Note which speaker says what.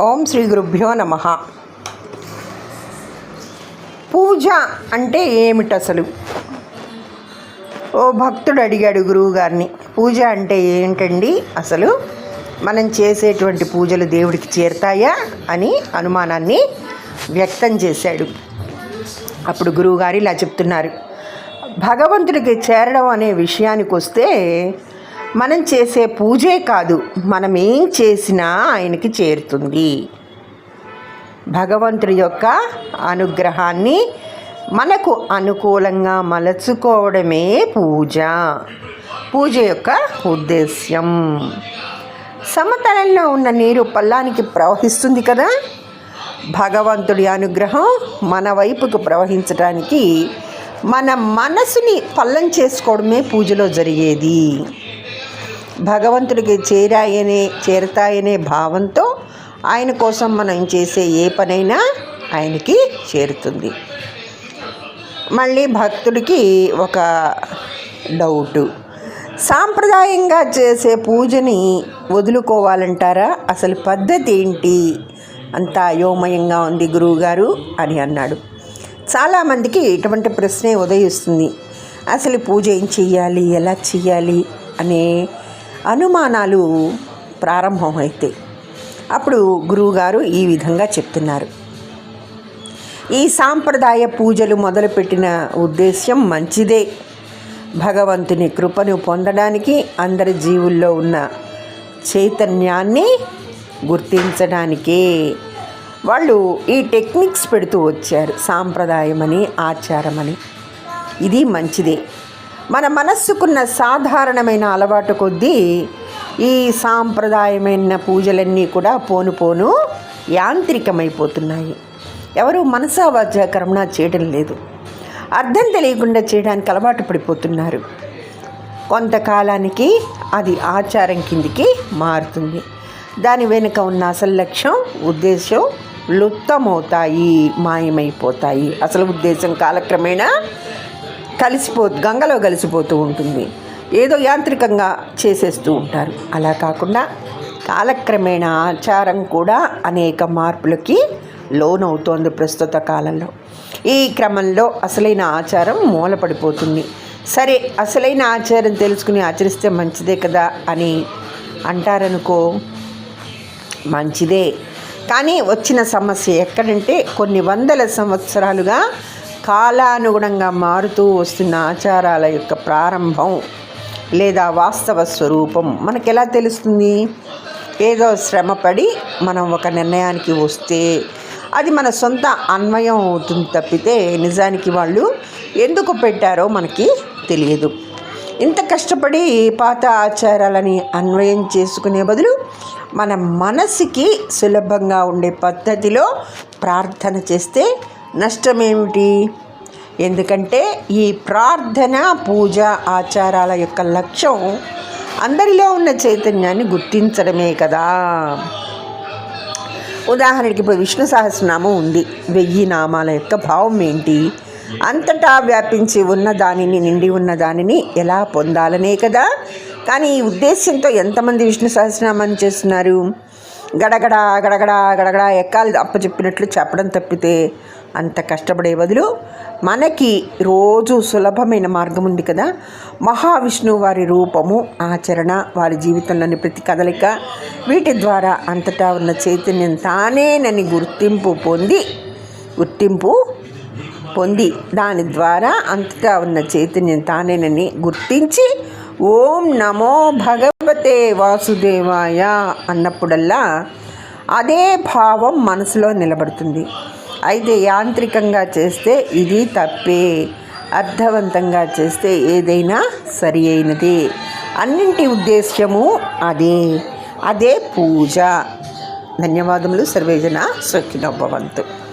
Speaker 1: ఓం శ్రీ గురుభ్యో నమ. పూజ అంటే ఏమిటి అసలు? ఓ భక్తుడు అడిగాడు గురువుగారిని పూజ అంటే ఏంటండి అసలు? మనం చేసేటువంటి పూజలు దేవుడికి చేరుతాయా అని అనుమానాన్ని వ్యక్తం చేశాడు. అప్పుడు గురువుగారు ఇలా చెప్తున్నారు. భగవంతుడికి చేరడం అనే విషయానికి వస్తే మనం చేసే పూజే కాదు మనం ఏం చేసినా ఆయనకి చేరుతుంది. భగవంతుడి యొక్క అనుగ్రహాన్ని మనకు అనుకూలంగా మలచుకోవడమే పూజ. పూజ యొక్క ఉద్దేశ్యం. సమతలంలో ఉన్న నీరు పల్లానికి ప్రవహిస్తుంది కదా? భగవంతుడి అనుగ్రహం మన వైపుకు ప్రవహించడానికి మన మనసుని పల్లం చేసుకోవడమే పూజలో జరిగేది. భగవంతుడికి చేరాయనే చేరతాయనే భావంతో ఆయన కోసం మనం చేసే ఏ పనైనా ఆయనకి చేరుతుంది. మళ్ళీ భక్తుడికి ఒక డౌటు. సాంప్రదాయంగా చేసే పూజని వదులుకోవాలంటారా? అసలు పద్ధతి ఏంటి? అంత అయోమయంగా ఉంది గురువుగారు అని అన్నాడు. చాలామందికి ఇటువంటి ప్రశ్నే ఉదయిస్తుంది. అసలు పూజ ఏం చెయ్యాలి? ఎలా చెయ్యాలి? అనే అనుమానాలు ప్రారంభమైతే అప్పుడు గురువుగారు ఈ విధంగా చెప్తున్నారు. ఈ సాంప్రదాయ పూజలు మొదలుపెట్టిన ఉద్దేశ్యం మంచిదే. భగవంతుని కృపను పొందడానికి అందరి జీవుల్లో ఉన్న చైతన్యాన్ని గుర్తించడానికే వాళ్ళు ఈ టెక్నిక్స్ పెడుతూ వచ్చారు. సాంప్రదాయమని ఆచారమని. ఇది మంచిదే. మన మనస్సుకున్న సాధారణమైన అలవాటు కొద్దీ ఈ సాంప్రదాయమైన పూజలన్నీ కూడా పోను పోను యాంత్రికమైపోతున్నాయి. ఎవరు మనసావాచకరమణ చేయడం లేదు. అర్థం తెలియకుండా చేయడానికి అలవాటు పడిపోతున్నారు. కొంతకాలానికి అది ఆచారం కిందికి మారుతుంది. దాని వెనుక ఉన్న అసలు లక్ష్యం ఉద్దేశం లుప్తమవుతాయి మాయమైపోతాయి. అసలు ఉద్దేశం కాలక్రమేణా కలిసిపో గంగలో కలిసిపోతూ ఉంటుంది. ఏదో యాంత్రికంగా చేసేస్తూ ఉంటారు. అలా కాకుండా కాలక్రమేణా ఆచారం కూడా అనేక మార్పులకి లోనవుతోంది ప్రస్తుత కాలంలో. ఈ క్రమంలో అసలైన ఆచారం మూలపడిపోతుంది. సరే అసలైన ఆచారం తెలుసుకుని ఆచరిస్తే మంచిదే కదా అని అంటారనుకో మంచిదే. కానీ వచ్చిన సమస్య ఎక్కడంటే కొన్ని వందల సంవత్సరాలుగా కాలానుగుణంగా మారుతూ వస్తున్న ఆచారాల యొక్క ప్రారంభం లేదా వాస్తవ స్వరూపం మనకు ఎలా తెలుస్తుంది? ఏదో శ్రమపడి మనం ఒక నిర్ణయానికి వస్తే అది మన సొంత అన్వయం అవుతుంది తప్పితే నిజానికి వాళ్ళు ఎందుకు పెట్టారో మనకి తెలియదు. ఇంత కష్టపడి పాత ఆచారాలని అన్వయం చేసుకునే బదులు మన మనసుకి సులభంగా ఉండే పద్ధతిలో ప్రార్థన చేస్తే నష్టమేమిటి? ఎందుకంటే ఈ ప్రార్థన పూజ ఆచారాల యొక్క లక్ష్యం అందరిలో ఉన్న చైతన్యాన్ని గుర్తించడమే కదా. ఉదాహరణకి ఇప్పుడు విష్ణు సహస్రనామం ఉంది. వెయ్యి నామాల యొక్క భావం ఏంటి? అంతటా వ్యాపించి ఉన్న దానిని నిండి ఉన్న దానిని ఎలా పొందాలనే కదా. కానీ ఈ ఉద్దేశ్యంతో ఎంతమంది విష్ణు సహస్రనామాన్ని చేస్తున్నారు? గడగడ గడగడ గడగడ ఎక్కాలి అప్పచెప్పినట్లు చెప్పడం తప్పితే అంత కష్టపడే బదులు మనకి రోజు సులభమైన మార్గం ఉంది కదా. మహావిష్ణువు వారి రూపము ఆచరణ వారి జీవితంలోని ప్రతి కదలిక వీటి ద్వారా అంతటా ఉన్న చైతన్యం తానేనని గుర్తింపు పొంది గుర్తింపు పొంది దాని ద్వారా అంతటా ఉన్న చైతన్యం తానేనని గుర్తించి ఓం నమో భగవతే వాసుదేవాయ అన్నప్పుడల్లా అదే భావం మనసులో నిలబడుతుంది. అయితే యాంత్రికంగా చేస్తే ఇది తప్పే. అర్థవంతంగా చేస్తే ఏదైనా సరి అయినది. అన్నింటి ఉద్దేశ్యము అదే. అదే పూజ. ధన్యవాదములు సర్వేజన సుఖినోభవంతు.